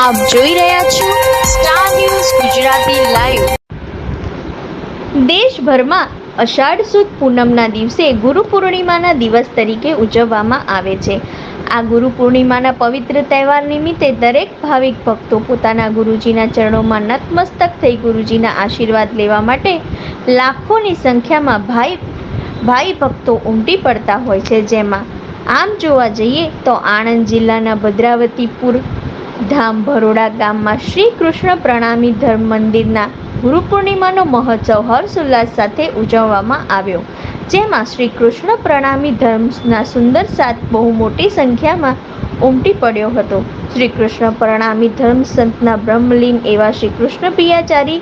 આપ જોઈ રહ્યા છો સ્ટાર ન્યૂઝ ગુજરાતી લાઈવ દેશભરમાં અષાઢ સુદ પૂનમના દિવસે ગુરુ પૂર્ણિમાના દિવસ તરીકે ઉજવવામાં આવે છે. આ ગુરુ પૂર્ણિમાના પવિત્ર તહેવાર નિમિત્તે દરેક ભાવિક ભક્તો પોતાના ગુરુજીના ચરણોમાં નતમસ્તક થઈ ગુરુજીના આશીર્વાદ લેવા માટે લાખોની સંખ્યામાં ભાઈ ભાઈ ભક્તો ઉમટી પડતા હોય છે. જેમાં આમ જોવા જઈએ તો આણંદ જિલ્લાના ભદ્રાવતીપુર ધામ ભરોડા ગામમાં શ્રી કૃષ્ણ પ્રણામી ધર્મ મંદિરના ગુરુ પૂર્ણિમાનો મહોત્સવ હર્ષોલ્લાસ સાથે ઉજવવામાં આવ્યો, જેમાં શ્રી કૃષ્ણ પ્રણામી ધર્મના સુંદર સાથ બહુ મોટી સંખ્યામાં ઉમટી પડ્યો હતો. શ્રી કૃષ્ણ પ્રણામી ધર્મ સંતના બ્રહ્મલીન એવા શ્રી કૃષ્ણ પિયાચારી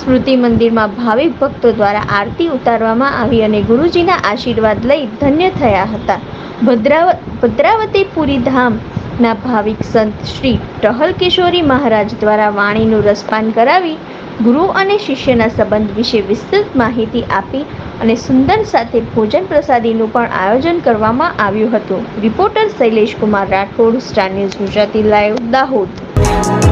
સ્મૃતિ મંદિરમાં ભાવિક ભક્તો દ્વારા આરતી ઉતારવામાં આવી અને ગુરુજીના આશીર્વાદ લઈ ધન્ય થયા હતા. ભદ્રાવ ભદ્રાવતી પુરી ધામના ભાવિક સંત શ્રી ટહલ કિશોરી મહારાજ દ્વારા વાણીનું રસપાન કરાવી ગુરુ અને શિષ્યના સંબંધ વિશે વિસ્તૃત માહિતી આપી અને સુંદર સાથે ભોજન પ્રસાદીનું પણ આયોજન કરવામાં આવ્યું હતું. Reporter Shailesh Kumar Rathod, star news Gujarati, live, Dahod.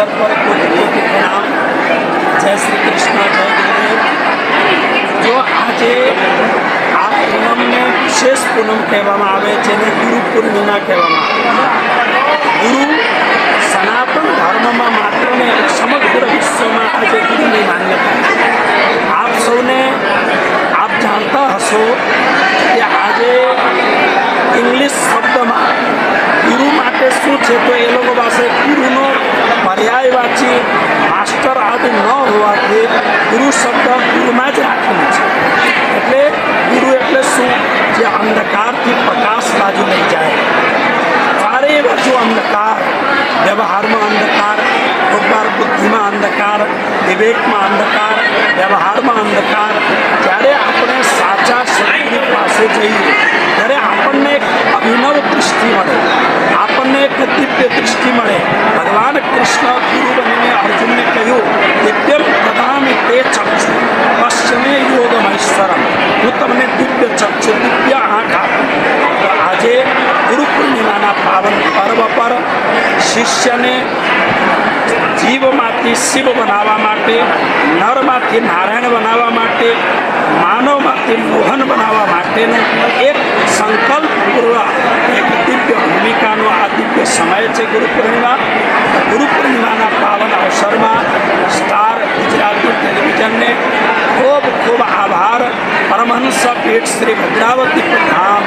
Server કોઈ નામ જય શ્રી કૃષ્ણ જય ગુરુદેવ જો આજે આ પૂનમને વિશેષ પૂનમ કહેવામાં આવે, જેને ગુરુ પૂર્ણિમા કહેવામાં આવે ગુરુ સનાતન ધર્મમાં માત્ર ને સમગ્ર વિશ્વમાં આજે ગુરુની માન્યતા આપ સૌને, આપ જાણતા હશો કે આજે ઇંગ્લિશ શબ્દમાં ગુરુ માટે શું છે, તો એ ગુરુ શબ્દ ગુરુમાં જ રાખેલું છે. એટલે ગુરુ એટલે શું? જે અંધકારથી પ્રકાશ બાજુ લઈ જાય. ચારે બાજુ અંધકાર, વ્યવહારમાં અંધકાર એકવાર બુદ્ધિમાં અંધકાર, વિવેકમાં અંધકાર, વ્યવહારમાં અંધકાર દિવ્ય આંખ તો આજે ગુરુ પૂર્ણિમાના પાવન પર્વ પર શિષ્યને જીવમાંથી શિવ બનાવવા માટે, નરમાંથી નારાયણ બનાવવા માટે, માનવમાંથી મોહન બનાવવા માટેનો એક સંકલ્પપૂર્વક એક દિવ્ય ભૂમિકાનો આ દિવ્ય સમય છે ગુરુ પૂર્ણિમા. ગુરુ પૂર્ણિમાના પાવન અવસરમાં સ્ટાર ગુજરાતી ટેલિવિઝનને ખૂબ ખૂબ આભાર. પીઠ શ્રી ભદ્રાવતી ધામ,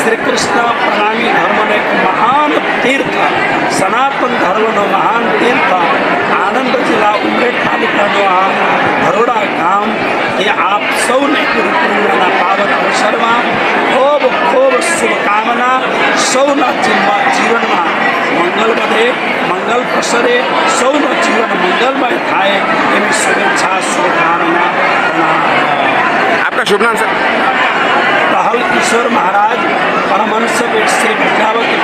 શ્રી કૃષ્ણ પ્રણામી ધર્મનો એક મહાન તીર્થ, સનાતન ધર્મનો મહાન તીર્થ, આણંદ જિલ્લા ઉમરેઠ તાલુકાનો આ ધરોડા ગામ એ આપ સૌને ગુરુ પૂર્ણિમાના પાવન અવસરમાં ખૂબ ખૂબ શુભકામના, સૌના જીવનમાં મંગલ વધે, મંગલ પ્રસરે, સૌનું જીવન મંગલમય થાય એવી શુભેચ્છા, શુભકામના आपका शुभ राहुल किशोर महाराज परमहंस बेट श्री विद्यावती